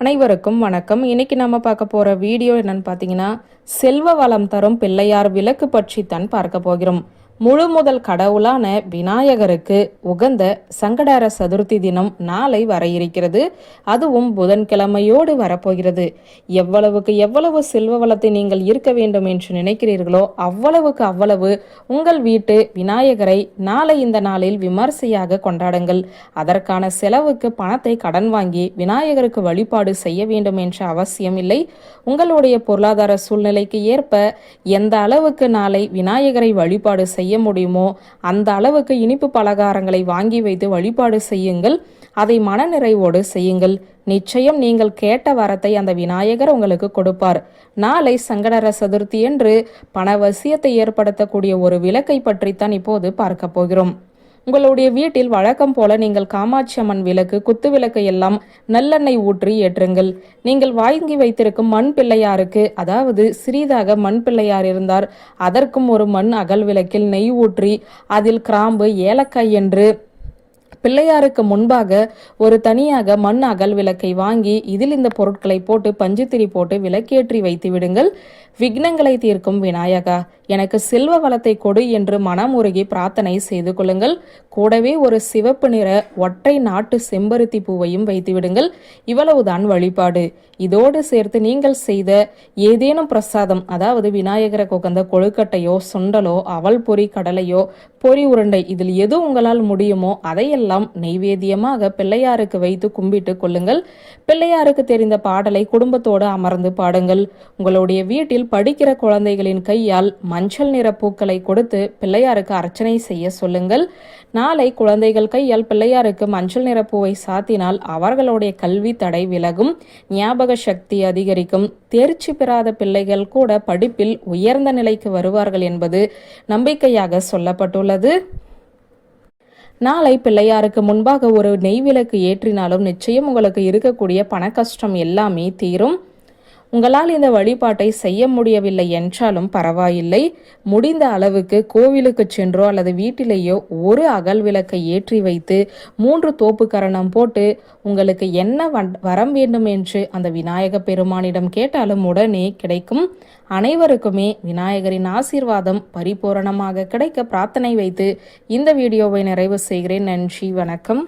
அனைவருக்கும் வணக்கம். இன்னைக்கு நம்ம பார்க்க போற வீடியோ என்னன்னு பார்த்தீங்கன்னா செல்வ வளம் தரும் பிள்ளையார் விளக்கு பற்றி தான் பார்க்க போகிறோம். முழு முதல் கடவுளான விநாயகருக்கு உகந்த சங்கடார சதுர்த்தி தினம் நாளை வர இருக்கிறது அதுவும் புதன்கிழமையோடு வரப்போகிறது. எவ்வளவுக்கு எவ்வளவு செல்வ வளத்தை நீங்கள் இருக்க வேண்டும் என்று நினைக்கிறீர்களோ அவ்வளவுக்கு அவ்வளவு உங்கள் வீட்டு விநாயகரை நாளை இந்த நாளில் விமர்சையாக கொண்டாடுங்கள். அதற்கான செலவுக்கு பணத்தை கடன் வாங்கி விநாயகருக்கு வழிபாடு செய்ய வேண்டும் என்ற அவசியம் இல்லை உங்களுடைய பொருளாதார சூழ்நிலைக்கு ஏற்ப எந்த அளவுக்கு நாளை விநாயகரை வழிபாடு செய்ய முடியுமோ? அந்த அளவுக்கு இனிப்பு பலகாரங்களை வாங்கி வைத்து வழிபாடு செய்யுங்கள். அதை மனநிறைவோடு செய்யுங்கள். நிச்சயம் நீங்கள் கேட்ட வரத்தை அந்த விநாயகர் உங்களுக்கு கொடுப்பார். நாளை சங்கடர சதுர்த்தி என்று பணவசியத்தை ஏற்படுத்தக்கூடிய ஒரு விளக்கை பற்றித்தான் இப்போது பார்க்க போகிறோம். உங்களுடைய வீட்டில் வழக்கம் போல நீங்கள் காமாட்சி அம்மன் விளக்கு குத்து விளக்கு எல்லாம் நல்லெண்ணெய் ஊற்றி ஏற்றுங்கள். நீங்கள் வாங்கி வைத்திருக்கும் மண் பிள்ளையாருக்கு அதாவது சிறிதாக மண் பிள்ளையார் இருந்தார் அதற்கும் ஒரு மண் அகல் விளக்கில் நெய் ஊற்றி அதில் கிராம்பு ஏலக்காய் என்று பிள்ளையாருக்கு முன்பாக ஒரு தனியாக மண் அகல் விளக்கை வாங்கி இதில் இந்த பொருட்களை போட்டு பஞ்சுத்திரி போட்டு விளக்கேற்றி வைத்து விடுங்கள். விக்னங்களை தீர்க்கும் விநாயகா எனக்கு செல்வ வளத்தை கொடு என்று மனமுருகி பிரார்த்தனை செய்து கொள்ளுங்கள். கூடவே ஒரு சிவப்பு நிற ஒற்றை நாட்டு செம்பருத்தி பூவையும் வைத்து விடுங்கள். இவ்வளவுதான் வழிபாடு. இதோடு சேர்த்து நீங்கள் செய்த ஏதேனும் பிரசாதம் அதாவது விநாயகரை கொகந்த கொழுக்கட்டையோ சுண்டலோ அவல் பொறி கடலையோ பொரி உருண்டை இதில் எது உங்களால் முடியுமோ அதையெல்லாம் நெய்வேத்தியமாக பிள்ளையாருக்கு வைத்து கும்பிட்டு கொள்ளுங்கள். பிள்ளையாருக்கு தெரிந்த பாடலை குடும்பத்தோடு அமர்ந்து பாடுங்கள். உங்களுடைய வீட்டில் படிக்கிற குழந்தைகளின் கையால் மஞ்சள் நிற பூக்களை கொடுத்து பிள்ளையாருக்கு அர்ச்சனை செய்ய சொல்லுங்கள். நாளை குழந்தைகள் கையால் பிள்ளையாருக்கு மஞ்சள் நிற பூவை சாத்தினால் அவர்களுடைய கல்வி தடை விலகும். ஞாபக சக்தி அதிகரிக்கும். தேர்ச்சி பெறாத பிள்ளைகள் கூட படிப்பில் உயர்ந்த நிலைக்கு வருவார்கள் என்பது நம்பிக்கையாக சொல்லப்பட்டுள்ளது. நாளை பிள்ளையாருக்கு முன்பாக ஒரு நெய் விளக்கு ஏற்றினாலும் நிச்சயம் உங்களுக்கு இருக்கக்கூடிய பண கஷ்டம் எல்லாமே தீரும். உங்களால் இந்த வழிபாட்டை செய்ய முடியவில்லை என்றாலும் பரவாயில்லை. முடிந்த அளவுக்கு கோவிலுக்கு சென்றோ அல்லது வீட்டிலேயோ ஒரு அகல் விளக்கை ஏற்றி வைத்து மூன்று தோப்பு கரணம் போட்டு உங்களுக்கு என்ன வரம் வேண்டும் என்று அந்த விநாயக பெருமானிடம் கேட்டாலும் உடனே கிடைக்கும். அனைவருக்குமே விநாயகரின் ஆசீர்வாதம் பரிபூரணமாக கிடைக்க பிரார்த்தனை வைத்து இந்த வீடியோவை நிறைவு செய்கிறேன். நன்றி வணக்கம்.